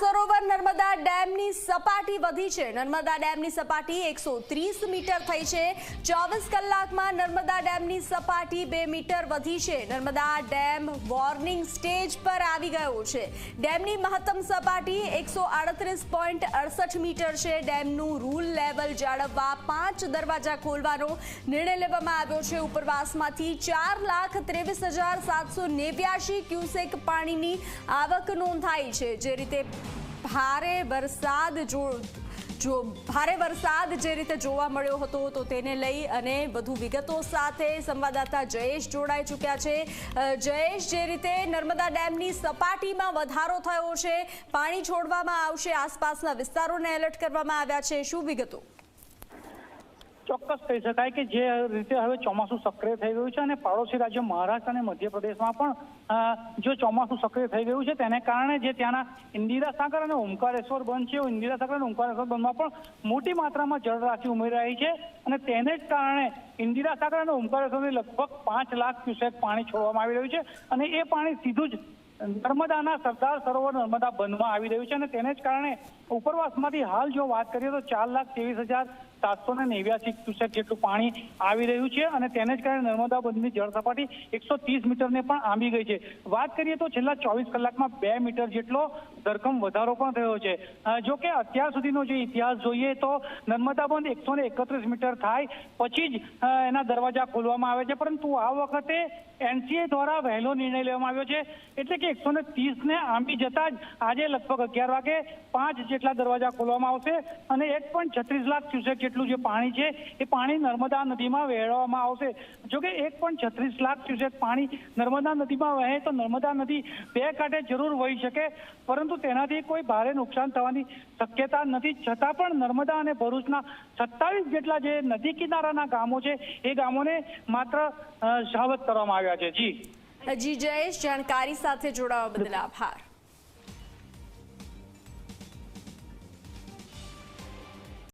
સરોવર નર્મદા ડેમની સપાટી વધી છે. નર્મદા ડેમની સપાટી એકસો ત્રીસ મીટર થઈ છે. ચોવીસ કલાકમાં નર્મદા ડેમની સપાટી બે મીટર વધી છે. નર્મદા ડેમ વોર્નિંગ સ્ટેજ પર આવી ગયો છે. ડેમની મહત્તમ સપાટી એકસો આડત્રીસ પોઈન્ટ અડસઠ મીટર છે. ડેમનું રૂલ લેવલ જાળવવા પાંચ દરવાજા ખોલવાનો નિર્ણય લેવામાં આવ્યો છે. ઉપરવાસમાંથી ચાર લાખ ત્રેવીસ હજાર સાતસો નેવ્યાશી ક્યુસેક પાણીની આવક નોંધાઈ છે. જે રીતે ભારે વરસાદ જો જો ભારે વરસાદ જે રીતે જોવા મળ્યો હતો તો તેને લઈ અને વધુ વિગતો સાથે સંવાદદાતા જયેશ જોડાઈ ચૂક્યા છે. જયેશ, જે રીતે નર્મદા ડેમની સપાટીમાં વધારો થયો છે, પાણી છોડવામાં આવશે, આસપાસના વિસ્તારોને એલર્ટ કરવામાં આવ્યા છે. શું વિગતો? ચોક્કસ કહી શકાય કે જે રીતે હવે ચોમાસું સક્રિય થઈ ગયું છે અને પાડોશી રાજ્ય મહારાષ્ટ્ર અને મધ્યપ્રદેશમાં પણ જો ચોમાસું સક્રિય થઈ ગયું છે, તેને કારણે જે ત્યાંના ઇન્દિરા સાગર અને ઓમકારેશ્વર બંધ છે ઇન્દિરા સાગર અને ઓમકારેશ્વર બંધમાં પણ મોટી માત્રામાં જળરાશિ ઉમેરી રહી છે અને તેને જ કારણે ઇન્દિરા સાગર અને ઓમકારેશ્વરથી લગભગ પાંચ લાખ ક્યુસેક પાણી છોડવામાં આવી રહ્યું છે અને એ પાણી સીધું જ નર્મદાના સરદાર સરોવર નર્મદા બંધમાં આવી રહ્યું છે અને તેને જ કારણે ઉપરવાસમાંથી હાલ જો વાત કરીએ તો ચાર લાખ ત્રેવીસ હજાર સાતસો ને નેવ્યાસી ક્યુસેક જેટલું પાણી આવી રહ્યું છે અને તેને જ કારણે નર્મદા બંધની જળ સપાટી એકસો ત્રીસ મીટરને પણ આંબી ગઈ છે. વાત કરીએ તો છેલ્લા ચોવીસ કલાકમાં બે મીટર જેટલો ધરખમ વધારો પણ થયો છે. જો કે અત્યાર સુધીનો જે ઇતિહાસ જોઈએ તો નર્મદા બંધ એકસો ને એકત્રીસ મીટર થાય પછી જ એના દરવાજા ખોલવામાં આવે છે. પરંતુ આ વખતે એનસીએ દ્વારા વહેલો નિર્ણય લેવામાં આવ્યો છે. એટલે કે એકસો ને ત્રીસ ને આંબી જતા જ આજે લગભગ અગિયાર વાગે પાંચ જેટલા દરવાજા ખોલવામાં આવશે અને એક પોઈન્ટ છત્રીસ લાખ ક્યુસેક જેટલું જે પાણી છે, એ પાણી નર્મદા નદીમાં વહેવામાં આવશે. જોકે એક પોઈન્ટ છત્રીસ લાખ ક્યુસેક પાણી નર્મદા નદીમાં વહે તો નર્મદા નદી બે કાંઠે જરૂર વહી શકે, પરંતુ તેનાથી કોઈ ભારે નુકસાન થવાની શક્યતા નથી. છતાં પણ નર્મદા અને ભરૂચના સત્તાવીસ જેટલા જે નદી કિનારાના ગામો છે, એ ગામોને માત્ર સાવધ કરવામાં આવ્યા છે. જી. જી જયેશ જાણકારી સાથે જોડાવા બદલ આભાર.